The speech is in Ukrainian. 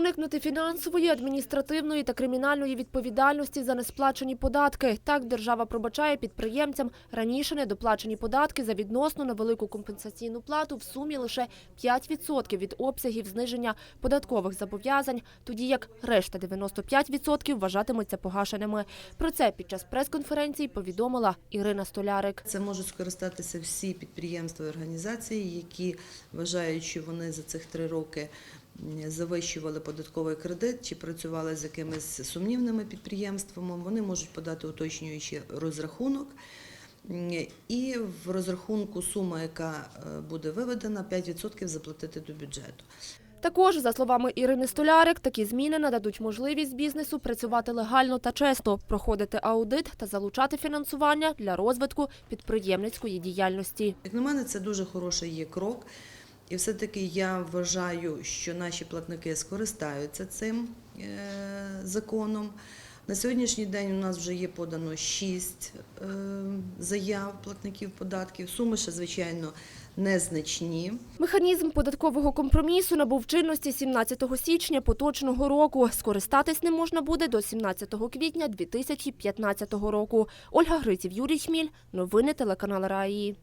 Уникнути фінансової, адміністративної та кримінальної відповідальності за несплачені податки. Так держава пробачає підприємцям раніше недоплачені податки за відносно невелику компенсаційну плату в сумі лише 5% від обсягів зниження податкових зобов'язань, тоді як решта 95% вважатимуться погашеними. Про це під час прес-конференції повідомила Ірина Столярик. Це можуть скористатися всі підприємства і організації, які вважають, що вони за цих три роки завищували податковий кредит чи працювали з якимись сумнівними підприємствами. Вони можуть подати уточнюючий розрахунок. І в розрахунку сума, яка е, буде виведена, 5% заплатити до бюджету. Також, за словами Ірини Столярик, такі зміни нададуть можливість бізнесу працювати легально та чесно, проходити аудит та залучати фінансування для розвитку підприємницької діяльності. Як на мене, це дуже хороший є крок. І все-таки я вважаю, що наші платники скористаються цим е, законом. На сьогоднішній день у нас вже є подано 6 е, заяв платників податків. Суми ще, звичайно, незначні. Механізм податкового компромісу набув чинності 17 січня поточного року. Скористатись ним можна буде до 17 квітня 2015 року. Ольга Гриців, Юрій Хміль. Новини телеканал Раї.